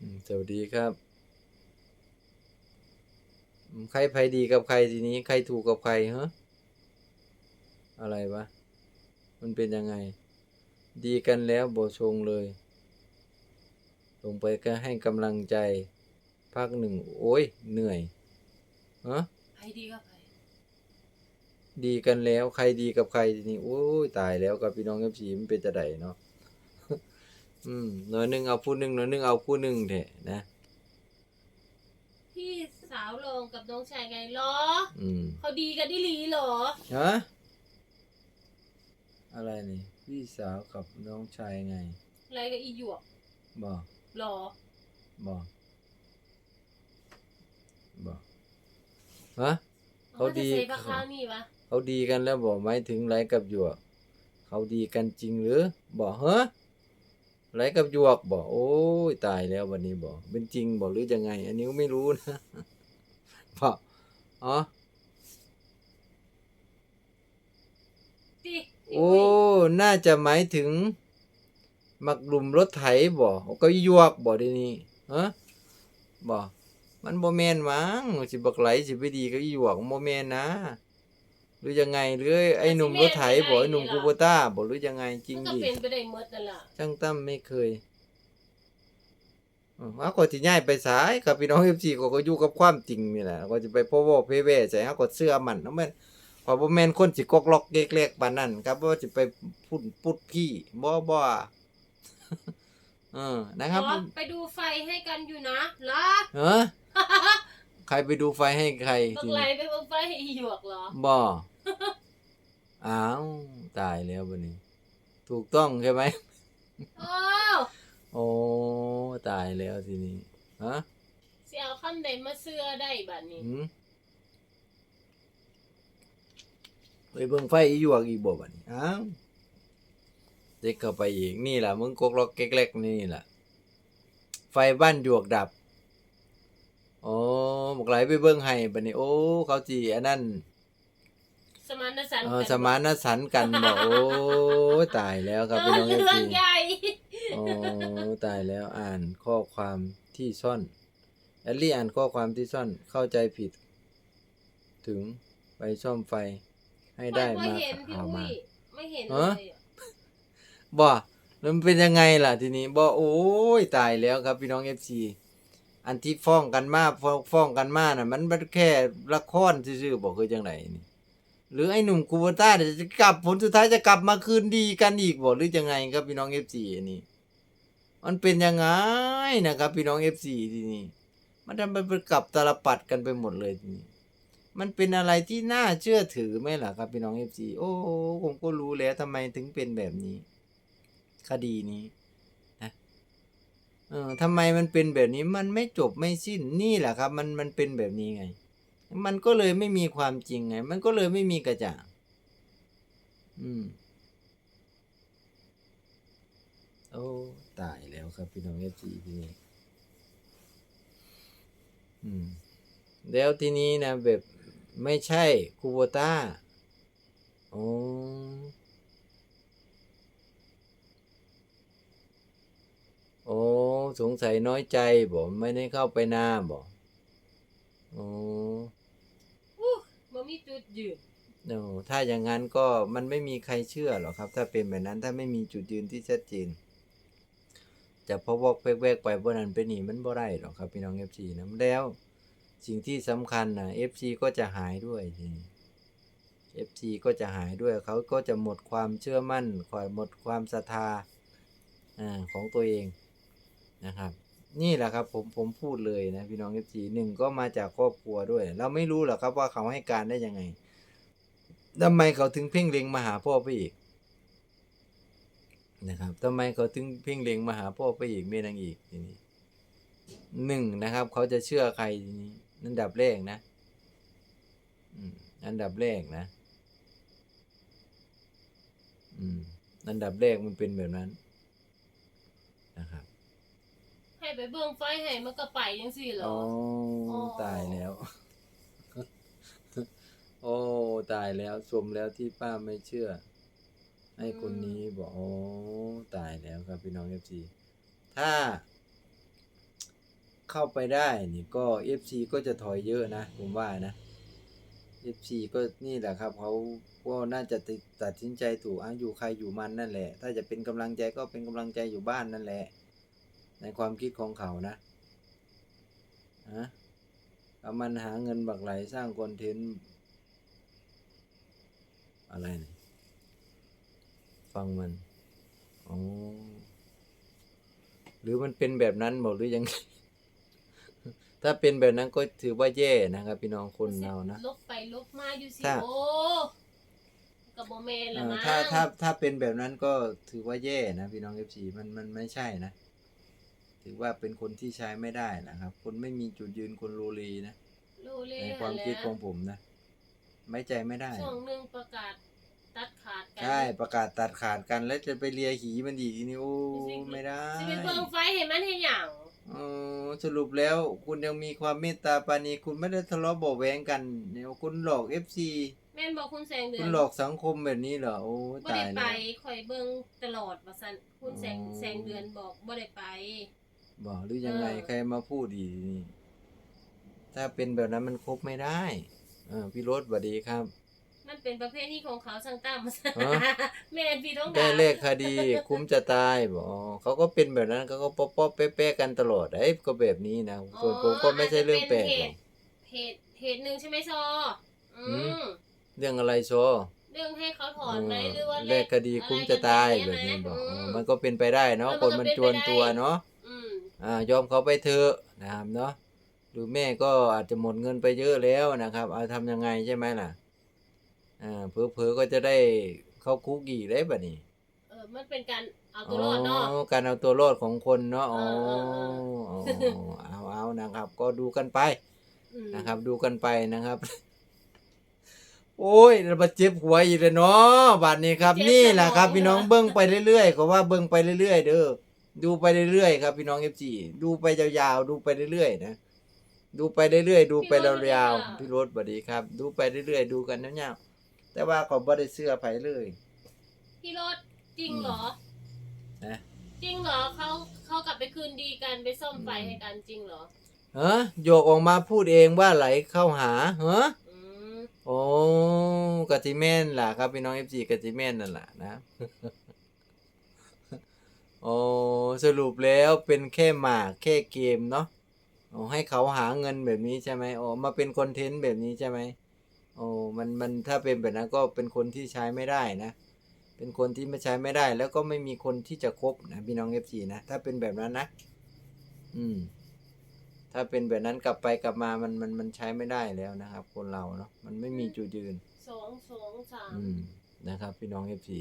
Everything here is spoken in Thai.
อืมสวัสดีครับอืมใครใครดีกับใครทีนี้ ใครถูกกับใครฮะอะไรวะ มันเป็นยังไง ดีกันแล้วบชงเลย ลงไปก็ให้กำลังใจพักหนึ่ง โอ้ย เหนื่อยฮะใครดีกับใคร ดีกันแล้ว ใครดีกับใครทีนี้ โอ้ย ตายแล้วกับพี่น้องเอฟซีมันเป็นจะไดเนาะ อืมหน่อยหนึงเอาผู้หนึ่งหน่อยหนึงเอาผู้หนึ่งเถอะนะ พี่สาวลงกับน้องชายไงเหรอ อืมเขาดีกันดิลีเหรอ ฮะอะไรนี่พี่สาวกับน้องชายไง อะไรกับอีหยวกบอกเหรอ บอกบอกฮะ เขาดีจะใส่ปลาข้าวนี่ปะเขาดีกันแล้วบอกหมายถึงไรกับหยวกเขาดีกันจริงหรือ บอกเฮ้ ไรกับหยวกบอกโอ้ยตายแล้ววันนี้บอกเป็นจริงบอกหรือยังไง อันนี้ก็ไม่รู้นะบอกอ๋อดิโอ้ น่าจะหมายถึงมักลุ่มรถไถบ่ก็ยวกบ่ได้นี่ฮะบ่มันบ่แม่นมั้งสิบักไหลสิไปดีก็ยวกบ่แม่นนะห รือยังไงหรือไอ้หนุ่มรถไถบ่ไอ้หนุ่มคูโบต้าบ่หรือยังไงจริงมันก็ดิเป็นไปได้หมดนั่นแหละช่างตั้มไม่เคยอือว่าก็สิย้ายไปสายกับพี่น้อง FC ก็ก็อยู่กับความจริงนี่แหละก็จะไปพ่อเว้าเพแว่ใจเฮาก็เชื่อมันเนาะแม่นเพอบ่แม่นคนสิกอกล็อกเกกๆปานนั้นครับว่าสิไปพูดปุดพี่บ่บ่เออนะครับอ๋อไปดูไฟให้กันอยู่นะเหรอ เออใครไปดูไฟให้ใครบักทีไหลนี้ไปเบิ่งไฟให้อีหยวกเหรอ บ่ อ้าวตายแล้วบัดนี้ ถูกต้องใช่ไหมโอ้โอ้ตายแล้วทีนี้ฮะสิเอาคำใดมาเสื้อได้บัดนี้หืมไปเบิ่งไฟอีหยวกอีกบ่บัดนี้อ้าวเด็กเข้าไปอีกนี่ล่ะมึงกกล็อกเก๊กๆนี่ล่ะ ไฟบ้านหยวกดับโอ้บอกไหลไปเบิ่งให้บัดนี้ โอ้ เขาจีอันนั้น สมานฉันท์เอกัอนสมานฉันท์กันบ่โอ้ตายแล้วครับเอพี่อน้องเอเรื่ฟองซีใหญ่โอ้ตายแล้วอ่านข้อความที่ซ่อนแอลลี่อ่านข้อความที่ซ่อนเข้าใจผิด ถึงไปซ่อมไฟให้ได้ไม่มาเห็นพี่เอาอุ้มาย ไม่เห็นเอเลอยอะบ่แล้วมันเป็นยังไงล่ะทีนี้บ่โอ้ยตายแล้วครับพี่น้องเอฟซีอันที่ฟ้องกันมาฟ้องฟ้องกันมาน่ะ มันมันแค่ละครซื่อๆบอกคือจังไดนี่ หรือไอ้หนุ่มกูโบต้าเดี๋ยวจะกลับผลสุดท้ายจะกลับมาคืนดีกันอีกบ่หรือยังไงครับพี่น้องเอฟซีนนี้มันเป็นยังไงนะครับ พี่น้องเอฟซีทีนี้มันทำไปกลับตลปัดกันไปหมดเลยทีนี้มันเป็นอะไรที่น่าเชื่อถือไหมล่ะครับพี่น้องเอฟซีโอ้ผมก็รู้แล้วทำไมถึงเป็นแบบนี้ คดีนี้นะเออทำไมมันเป็นแบบนี้มันไม่จบไม่สิ้นนี่แหละครับ มันมันเป็นแบบนี้ไง มันก็เลยไม่มีความจริงไง มันก็เลยไม่มีกระจ่างอืมโอ้ตายแล้วครับพี่น้องเอฟซีทีนี้อืม แล้วทีนี้นะแบบไม่ใช่คูโบต้าโอ้โอ้สงสัยน้อยใจบ่ไม่ได้เข้าไปหน้าบ่โอ้ จุดยืนโอ้ถ้าอย่างนั้นก็มันไม่มีใครเชื่อหรอกครับ ถ้าเป็นแบบนั้นถ้าไม่มีจุดยืนที่ชัดเจนจะพะวอกแวกๆไปบ่นั้นไปนี่มันบ่ได้หรอกครับพี่น้อง FC นะแล้ว สิ่งที่สำคัญนะ FC ก็จะหายด้วยทีนี้ FC ก็จะหายด้วยเขาก็จะหมดความเชื่อมั่นคอยหมดความศรัทธาของตัวเองนะครับ นี่แหละครับผมผมพูดเลยนะพี่น้อง FC หนึ่งก็มาจากครอบครัวด้วย เราไม่รู้หรอกครับว่าเขาให้การได้ยังไงทำไมเขาถึงเพ่งเล็งมาหาพ่อไปอีกนะครับทำไมเขาถึงเพ่งเล็งมาหาพ่อไปอีกเมียนางอีกทีนี้หนึ่งนะครับ เขาจะเชื่อใครทีนี้อันดับแรกนะอันดับแรกนะ อืม อันดับแรกมันเป็นแบบนั้นนะครับ ให้ ไปเบิ่งไฟให้มันก็ไปจังซี่เหรอ โอ้อ๋อ ตายแล้ว โอ้ตายแล้วสมแล้วที่ป้าไม่เชื่อ ให้คนนี้บอกโอ้ตายแล้วครับพี่น้องเอฟซีถ้า เข้าไปได้นี่ก็ FC ก็จะถอยเยอะนะผมว่านะ FC ก็นี่แหละครับเขาก็น่าจะติตัดสินใจถูกอะอยู่ใครอยู่มันนั่นแหละ ถ้าจะเป็นกำลังใจก็เป็นกำลังใจอยู่บ้านนั่นแหละ ในความคิดของเขานะฮะเอามันหาเงินบักไหลสร้างคอนเทนต์อะไรเนี่ยฟังมันอ๋อหรือมันเป็นแบบนั้นบอกหรือยังไงถ้าเป็นแบบนั้นก็ถือว่าแย่นะครับพี่น้องคนเรานะลบไปลบมาอยู่สิถ้าโอ้กับโมเมนเอละอมั้งถ้าถ้าถ้าเป็นแบบนั้นก็ถือว่าแย่นะพี่น้องเอฟซีมันมันไม่ใช่นะ ถือว่าเป็นคนที่ใช้ไม่ได้นะครับ คนไม่มีจุดยืนคนโลลีนะรู้เลยในความคิดของผมนะ ไม่ใจไม่ได้ ช่วงหนึ่งประกาศตัดขาดกัใช่ประกาศตัดขาดกันแล้วจะไปเลียหีมันอีกนี่โอ้ไม่ได้ สิไปเบิ่งไฟเห็นมันเห็นอย่างเออสรุปแล้วคุณยังมีความเมตตาปรานีคุณไม่ได้ทะเลาะเบาะแวงกันเนี่ยคุณหลอกเอฟซีแม่นบอกคุณแสงเดือคุนณหลอกสังคมแบบนี้เหรอโอ้บ่ตาได้ยไปแล้วข่อยเบิ่งตลอดว่าซั่นคุณแสงอ๋อ แสงเดือนบอกบ่ได้ไป บอกหรือยังไงเออ ใครมาพูดอีกนี่ถ้าเป็นแบบนั้นมันคบไม่ได้เออพี่รถสวัสดีครับ มันเป็นประเภทที่ของเขาสั่งตามมาซั่นฮะ แม่นพี่ต้องได้ด่าเลขคดีคุ้มจะตายบอกอ๋อเขาก็เป็นแบบนั้นเขาก็ป๊อปป๊อปเป๊ะๆกันตลอดไอ้ยก็แบบนี้นะส่วนผมก็ไม่ใช่เรื่องแปลกหรอกเหตุเหตุหนึ่งใช่ไหมซอ อืหืม ม เรื่องอะไรโซเรื่องให้เขาถอนไหมหรือว่าเลขคดีคุ้มจะตายแบบนี้บอกอ๋อมันก็เป็นไปได้เนาะคนมันจวนตัวเนาะอืมอ่า ยอมเขาไปเถอะนะครับเนาะดูแม่ก็อาจจะหมดเงินไปเยอะแล้วนะครับเอาทำยังไงใช่ไหมล่ะอ่าเพอๆก็จะได้เข้าคุกอีกได้บัดนี้เออมันเป็นการเอาตัวรอดเนาะอ๋อการเอาตัวรอดของคนเนาะอ๋อเออเอออ๋อเอาเอานะครับ ก็ดูกันไปอืมนะครับ ดูกันไปนะครับ โอ้ยระบาดเจ็บหัวอีกเลยเนาะบัดนี้ครับ นี่แหละครับพี่น้องเบิ้งไปเรื่อยๆก็ว่าเบิ้งไปเรื่อยๆเด้อ ดูไปเรื่อยๆครับพี่น้องเอฟจีดูไปยาวๆ ดูไปเรื่อยๆนะ ดูไปเรื่อยๆ ดูไปยาวๆพี่รถสวัสดีครับ ดูไปเรื่อยๆ ดูกันยาวๆแต่ว่าก็บ่ได้เสื้อไผเลยพี่รถจริงเหรอนะจริงเหรอเขาเขากลับไปคืนดีกันไปซ่อมไฟให้กันจริงเหรอเฮ้โยกออกมาพูดเองว่าไหลเข้าหาเฮ้อืมโอ้กะจิแม่นล่ะครับพี่น้องเอฟซีกะจิแม่นนั่นแหละนะโอ้ สรุปแล้วเป็นแค่หมากแค่เกมเนาะโอ้ให้เขาหาเงินแบบนี้ใช่ไหมโอ้มาเป็นคอนเทนต์แบบนี้ใช่ไหมโอ้มันมันถ้าเป็นแบบนั้นก็เป็นคนที่ใช้ไม่ได้นะ เป็นคนที่ไม่ใช้ไม่ได้ แล้วก็ไม่มีคนที่จะคบนะพี่น้องเอฟซีนะถ้าเป็นแบบนั้นนะ อืม ถ้าเป็นแบบนั้นกลับไปกลับมามันมันมันใช้ไม่ได้แล้วนะครับ คนเราเนาะมันไม่มีจุดยืนสองสองสามอืมนะครับ พี่น้องเอฟซี